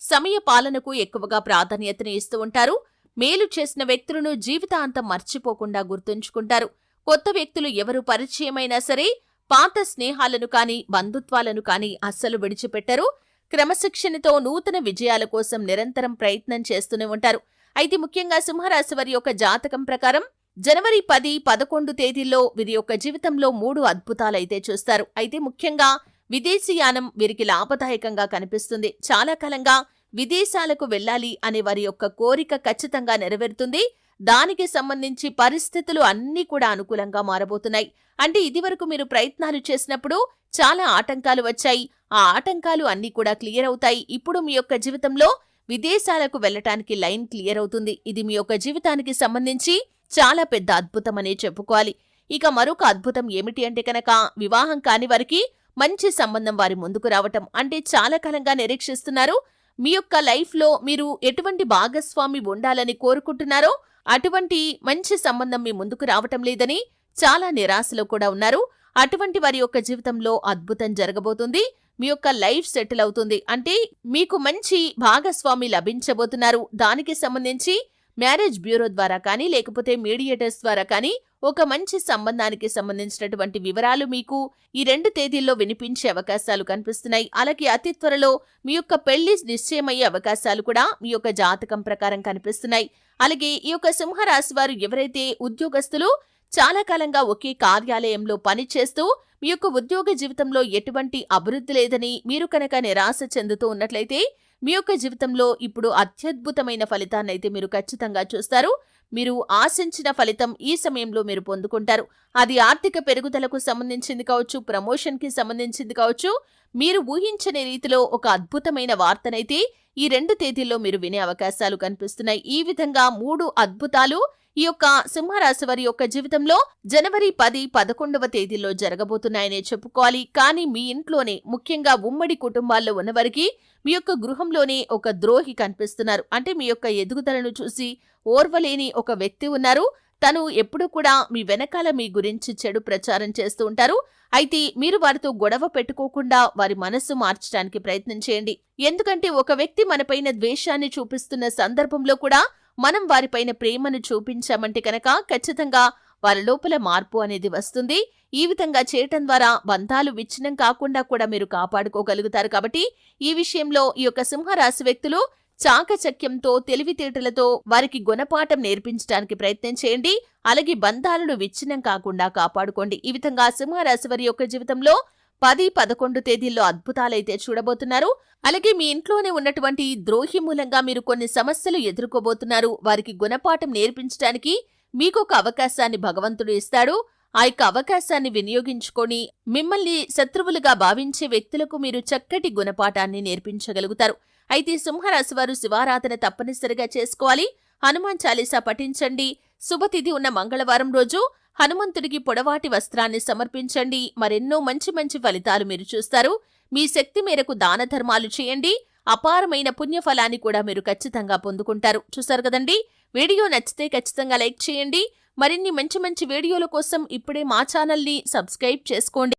సమయ పాలనకు ఎక్కువగా ప్రాధాన్యతను ఇస్తూ ఉంటారు. మేలు చేసిన వ్యక్తులను జీవితాంతం మర్చిపోకుండా గుర్తుంచుకుంటారు. కొత్త వ్యక్తులు ఎవరు పరిచయమైనా సరే పాత స్నేహాలను కాని బంధుత్వాలను కాని అస్సలు విడిచిపెట్టరు. క్రమశిక్షణతో నూతన విజయాల కోసం నిరంతరం ప్రయత్నం చేస్తూనే ఉంటారు. అయితే ముఖ్యంగా సింహరాశి వారి యొక్క జాతకం ప్రకారం జనవరి పది పదకొండు తేదీల్లో వీరి యొక్క జీవితంలో మూడు అద్భుతాలైతే చూస్తారు. అయితే ముఖ్యంగా విదేశీయానం వీరికి లాభదాయకంగా కనిపిస్తుంది. చాలా కాలంగా విదేశాలకు వెళ్ళాలి అనే వారి యొక్క కోరిక ఖచ్చితంగా నెరవేరుతుంది. దానికి సంబంధించి పరిస్థితులు అన్నీ కూడా అనుకూలంగా మారబోతున్నాయి. అంటే ఇదివరకు మీరు ప్రయత్నాలు చేసినప్పుడు చాలా ఆటంకాలు వచ్చాయి. ఆ ఆటంకాలు అన్నీ కూడా క్లియర్ అవుతాయి. ఇప్పుడు మీ యొక్క జీవితంలో విదేశాలకు వెళ్ళటానికి లైన్ క్లియర్ అవుతుంది. ఇది మీ యొక్క జీవితానికి సంబంధించి చాలా పెద్ద అద్భుతం అనే చెప్పుకోవాలి. ఇక మరొక అద్భుతం ఏమిటి అంటే కనుక వివాహం కాని వారికి మంచి సంబంధం వారి ముందుకు రావటం అంటే చాలా కాలంగా నిరీక్షిస్తున్నారు. మీ యొక్క లైఫ్లో మీరు ఎటువంటి భాగస్వామి ఉండాలని కోరుకుంటున్నారో అటువంటి మంచి సంబంధం మీ ముందుకు రావటం లేదని చాలా నిరాశలో కూడా ఉన్నారు. అటువంటి వారి యొక్క జీవితంలో అద్భుతం జరగబోతుంది. మీ యొక్క లైఫ్ సెటిల్ అవుతుంది. అంటే మీకు మంచి భాగస్వామి లభించబోతున్నారు. దానికి సంబంధించి మ్యారేజ్ బ్యూరో ద్వారా కానీ లేకపోతే మీడియేటర్స్ ద్వారా కానీ ఒక మంచి సంబంధానికి సంబంధించినటువంటి వివరాలు మీకు ఈ రెండు తేదీల్లో వినిపించే అవకాశాలు కనిపిస్తున్నాయి. అలాగే అతి త్వరలో మీ యొక్క పెళ్ళి నిశ్చయమయ్యే అవకాశాలు కూడా మీ యొక్క జాతకం ప్రకారం కనిపిస్తున్నాయి. అలాగే ఈ యొక్క సింహరాశి వారు ఎవరైతే ఉద్యోగస్తులు చాలా కాలంగా ఒకే కార్యాలయంలో పనిచేస్తూ మీ యొక్క ఉద్యోగ జీవితంలో ఎటువంటి అభివృద్ధి లేదని మీరు కనుక నిరాశ చెందుతూ ఉన్నట్లయితే మీ యొక్క జీవితంలో ఇప్పుడు అత్యద్భుతమైన ఫలితాన్ని అయితే మీరు ఖచ్చితంగా చూస్తారు. మీరు ఆశించిన ఫలితం ఈ సమయంలో మీరు పొందుకుంటారు. అది ఆర్థిక పెరుగుదలకు సంబంధించింది కావచ్చు ప్రమోషన్కి సంబంధించింది కావచ్చు. మీరు ఊహించని రీతిలో ఒక అద్భుతమైన వార్తనైతే ఈ రెండు తేదీల్లో మీరు వినే అవకాశాలు కనిపిస్తున్నాయి. ఈ విధంగా మూడు అద్భుతాలు ఈ యొక్క సింహరాశి వారి యొక్క జీవితంలో జనవరి పది పదకొండవ తేదీలో జరగబోతున్నాయనే చెప్పుకోవాలి. కానీ మీ ఇంట్లోనే ముఖ్యంగా ఉమ్మడి కుటుంబాల్లో ఉన్నవారికి మీ యొక్క గృహంలోనే ఒక ద్రోహి కనిపిస్తున్నారు. అంటే మీ యొక్క ఎదుగుదలను చూసి ఓర్వలేని ఒక వ్యక్తి ఉన్నారు. తను ఎప్పుడూ కూడా మీ వెనకాల మీ గురించి చెడు ప్రచారం చేస్తూ ఉంటారు. అయితే మీరు వారితో గొడవ పెట్టుకోకుండా వారి మనస్సు మార్చడానికి ప్రయత్నం చేయండి. ఎందుకంటే ఒక వ్యక్తి మనపైన ద్వేషాన్ని చూపిస్తున్న సందర్భంలో కూడా మనం వారిపైన ప్రేమను చూపించామంటే కనుక ఖచ్చితంగా వారి లోపల మార్పు అనేది వస్తుంది. ఈ విధంగా చేయటం ద్వారా బంధాలు విచ్ఛిన్నం కాకుండా కూడా మీరు కాపాడుకోగలుగుతారు. కాబట్టి ఈ విషయంలో ఈ యొక్క సింహరాశి వ్యక్తులు చాకచక్యంతో తెలివితేటలతో వారికి గుణపాఠం నేర్పించడానికి ప్రయత్నం చేయండి. అలాగే బంధాలను విచ్ఛిన్నం కాకుండా కాపాడుకోండి. ఈ విధంగా సింహరాశి వారి యొక్క జీవితంలో పది పదకొండు తేదీల్లో అద్భుతాలైతే చూడబోతున్నారు. అలాగే మీ ఇంట్లోనే ఉన్నటువంటి ద్రోహి మూలంగా మీరు కొన్ని సమస్యలు ఎదుర్కోబోతున్నారు. వారికి గుణపాఠం నేర్పించడానికి మీకు ఒక అవకాశాన్ని భగవంతుడు ఇస్తాడు. ఆ యొక్క అవకాశాన్ని వినియోగించుకొని మిమ్మల్ని శత్రువులుగా భావించే వ్యక్తులకు మీరు చక్కటి గుణపాఠాన్ని నేర్పించగలుగుతారు. అయితే సింహరాశి వారు శివారాధన తప్పనిసరిగా చేసుకోవాలి. హనుమాన్ చాలీసా పఠించండి. శుభతిథి ఉన్న మంగళవారం రోజు హనుమంతుడికి పొడవాటి వస్త్రాన్ని సమర్పించండి. మరెన్నో మంచి మంచి ఫలితాలు మీరు చూస్తారు. మీ శక్తి మేరకు దాన ధర్మాలు చేయండి. అపారమైన పుణ్యఫలాన్ని కూడా మీరు ఖచ్చితంగా పొందుకుంటారు. చూసారు కదండి? వీడియో నచ్చితే ఖచ్చితంగా లైక్ చేయండి. మరిన్ని మంచి మంచి వీడియోల కోసం ఇప్పుడే మా ఛానల్ని సబ్స్క్రైబ్ చేసుకోండి.